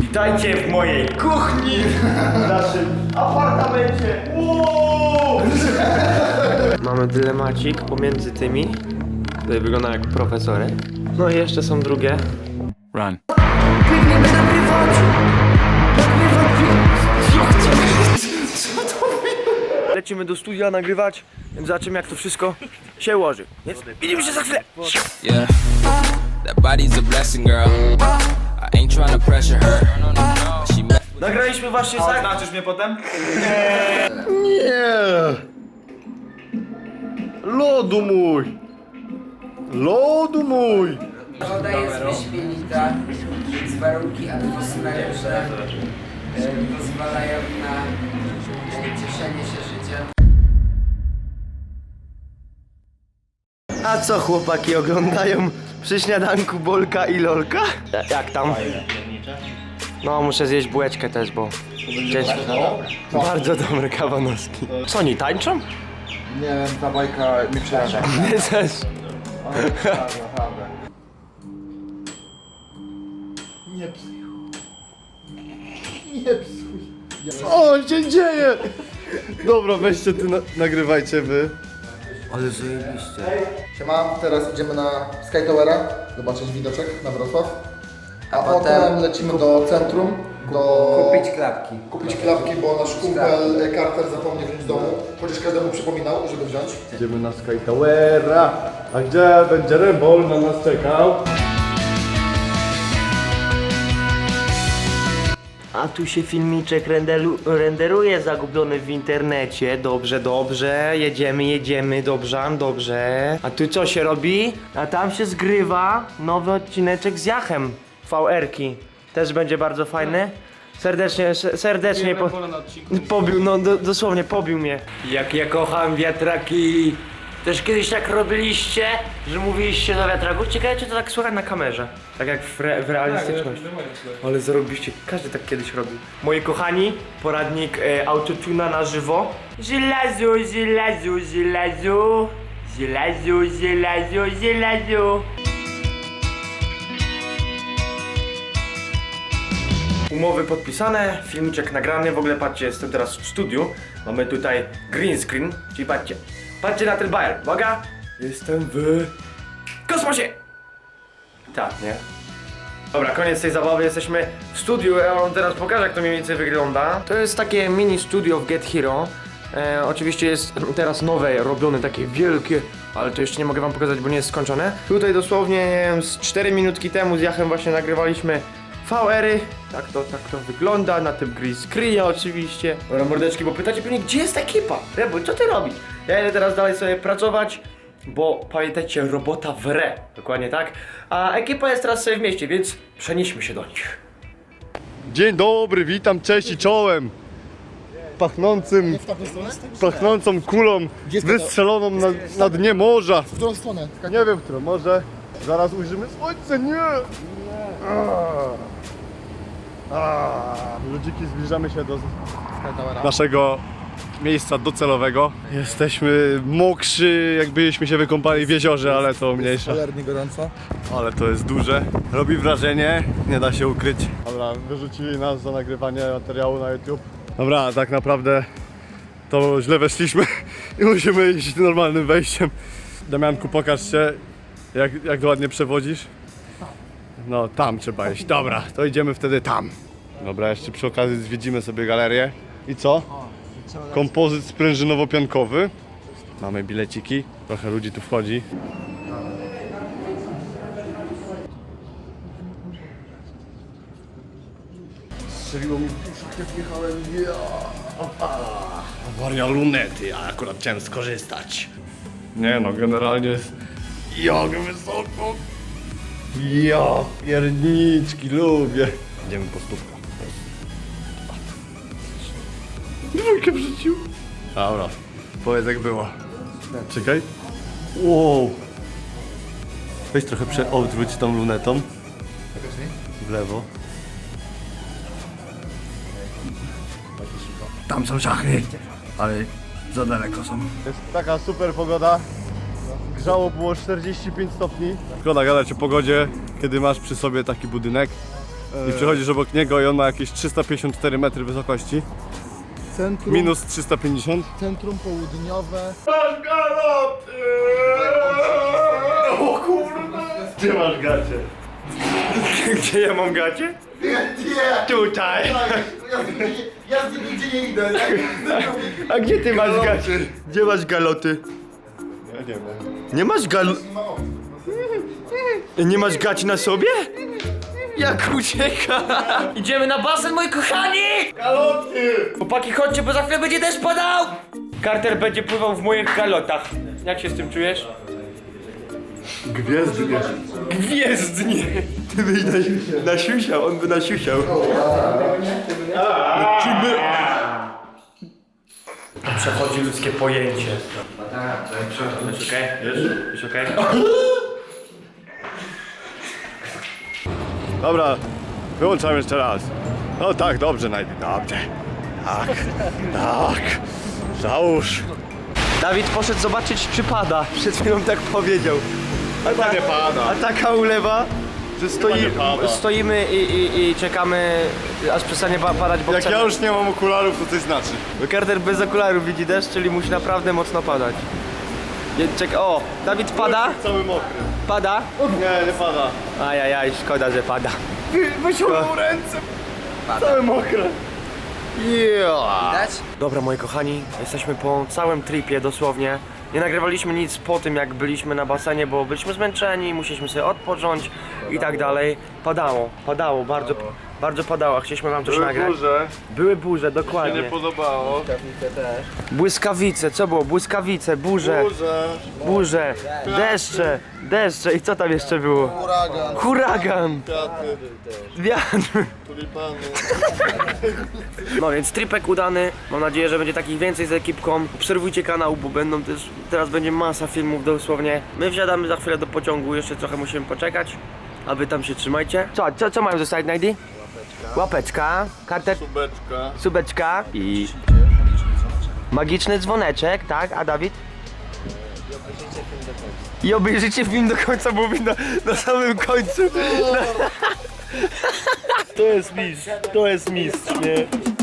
Witajcie w mojej kuchni, w naszym apartamencie. Uuu! Mamy dylemacik pomiędzy tymi. Tutaj wygląda jak profesorek. No i jeszcze są drugie. Run. Lecimy do studia nagrywać, więc zobaczymy jak to wszystko się ułoży. Więc widzimy się za chwilę. Yeah. That body's a blessing, girl. I ain't trying to pressure her. She met Nagraliśmy właśnie za... Znaczysz mnie potem? Lodu mój! Lodu mój! Woda jest wyśmienita, więc warunki atmosferyczne e, pozwalają na e, cieszenie się A co chłopaki oglądają przy śniadanku Bolka i Lolka? Jak tam? No muszę zjeść bułeczkę też, bo ciężko. Bardzo dobre kawanoski. Co oni tańczą? Nie wiem, ta bajka mi przeraża. Nie też. Nie psuj. Nie psuj. O, się dzieje! Dobra, weźcie ty, na, nagrywajcie wy. Ale zajebiście. Siema, teraz idziemy na Sky Towera, zobaczyć widoczek na Wrocław. A, A potem potem lecimy do centrum, do... Kupić klapki. Kupić klapki, bo nasz kumpel Carter zapomniał wziąć z domu. Chociaż każdemu przypominał, żeby wziąć. Idziemy na Sky Towera. A gdzie będzie Rembol na nas czekał? A tu się filmiczek rendelu, renderuje zagubiony w internecie. Dobrze, dobrze. Jedziemy, jedziemy. Dobrze, dobrze. A tu co się robi? A tam się zgrywa nowy odcineczek z Jachem. VR-ki. Też będzie bardzo fajny. Serdecznie, serdecznie po, pobił, no do, dosłownie pobił mnie. Jak ja kocham wiatraki. Też kiedyś tak robiliście, że mówiliście do wiatraków? Ciekawe czy to tak słychać na kamerze. Tak jak w, re, w realistyczności. Ale zarobiście, każdy tak kiedyś robił. Moi kochani, poradnik e, autotuna na żywo. Żelazu, żelazu, żelazu. Żelazu, żelazu, żelazu. Umowy podpisane, filmiczek nagrany, w ogóle patrzcie, jestem teraz w studiu. Mamy tutaj green screen, czyli patrzcie. Patrzcie na ten bajer, uwaga! Jestem w kosmosie! Tak, nie? Dobra, koniec tej zabawy, jesteśmy w studiu, ja wam teraz pokażę jak to mniej więcej wygląda. To jest takie mini studio w Get Hero. E, oczywiście jest teraz nowe, robione, takie wielkie, ale to jeszcze nie mogę wam pokazać, bo nie jest skończone. Tutaj dosłownie, nie wiem, z 4 minutki temu z Jachem właśnie nagrywaliśmy VR-y. Tak to, tak to wygląda, na tym green screenie oczywiście. Dobra, mordeczki, bo pytacie pewnie, gdzie jest ekipa? Rebo, co ty robisz? Ja idę teraz dalej sobie pracować, bo pamiętajcie, robota w re, dokładnie tak. A ekipa jest teraz sobie w mieście, więc przenieśmy się do nich. Dzień dobry, witam, cześć i czołem. Pachnącym, pachnącą kulą wystrzeloną na, na dnie morza. W którą stronę? Nie wiem, które może. Zaraz ujrzymy słońce, nie! A. A. Ludziki, zbliżamy się do naszego miejsca docelowego. Jesteśmy mokrzy, jakbyśmy się wykąpali w jeziorze, ale to mniejsza. Cholernie gorąco. Ale to jest duże. Robi wrażenie, nie da się ukryć. Dobra, wyrzucili nas za nagrywanie materiału na YouTube. Dobra, tak naprawdę to źle weszliśmy i musimy iść normalnym wejściem. Damianku, pokaż się, jak, jak ładnie przewodzisz. No, tam trzeba iść. Dobra, to idziemy wtedy tam. Dobra, jeszcze przy okazji zwiedzimy sobie galerię. I co? Kompozyt sprężynowo-piankowy. Mamy bileciki, trochę ludzi tu wchodzi. Strzeliło mi w uszach, jak jechałem. Ja. Awaria lunety, a akurat chciałem skorzystać. Nie no, generalnie jest jak wysoko. Ja pierniczki lubię. Idziemy po stówkę. Dwójkę wrzucił. Dobra, powiedz jak było. Czekaj. Wow. Weź trochę prze... odwróć tą lunetą. W lewo. Tam są szachy. Ale Za daleko są. Jest taka super pogoda. Grzało było 45 stopni. Szkoda gadać o pogodzie, kiedy masz przy sobie taki budynek i przechodzisz obok niego i on ma jakieś 354 metry wysokości. Centrum, Minus 350. centrum południowe. O kurde! Gdzie masz gacie? Gdzie ja mam gacie? Nie! Tutaj. Ja z nim nigdzie nie idę, nie? A gdzie ty masz gacie? Gdzie masz galoty? Ja nie wiem. Nie masz gal... Nie masz gaci na sobie? Jak ucieka! Idziemy na basen, moi kochani! Galoty! Chłopaki, chodźcie, bo za chwilę będzie deszcz padał! Carter będzie pływał w moich galotach. Jak się z tym czujesz? Gwiezdnie. Gwiezdnie! Ty byś na, nasiusiał, on by nasiusiał. Lecimy! Przechodzi ludzkie pojęcie. Jest okej? Jest? Jest okej? Dobra, wyłączam jeszcze raz. No tak, dobrze, Najdy, dobrze. Tak, tak. Załóż. Dawid poszedł zobaczyć, czy pada. Przed chwilą tak powiedział. Chyba nie pada. A taka ulewa, że stoi, nie pada. stoimy i, i, i czekamy, aż przestanie pa- padać, bo Jak ja już nie mam okularów, to coś znaczy. Carter bez okularów widzi deszcz, czyli musi naprawdę mocno padać. Nie, Czek o, Dawid pada? Cały mokry. Pada? Nie, nie pada. Ajajaj, szkoda, że pada. Wyciągnął ręce. Całe mokre. Widać? Dobra, moi kochani, jesteśmy po całym tripie dosłownie. Nie nagrywaliśmy nic po tym, jak byliśmy na basenie, bo byliśmy zmęczeni, musieliśmy sobie odpocząć i tak dalej. Padało, padało, bardzo, bardzo padało. Chcieliśmy wam coś nagrać. Burze, Były burze, mi nie dokładnie. podobało. Błyskawice, co było? Błyskawice, burze, Burze. burze, deszcze, deszcze i co tam jeszcze było? Huragan. Huragan, Kwiaty, wiatr. tulipany. No więc tripek udany. Mam nadzieję, że będzie takich więcej z ekipką. Obserwujcie kanał, bo będą też. Teraz będzie masa filmów dosłownie. My wsiadamy za chwilę do pociągu, jeszcze trochę musimy poczekać. A wy tam się trzymajcie. Co, co, co mają zostać, Najdi? Łapeczka. Łapeczka, kartę, Subeczka. subeczka i. Magiczny dzwoneczek, tak? A Dawid? I obejrzyjcie film do końca, bo na, na samym końcu. To jest mistrz, to jest mistrz, nie?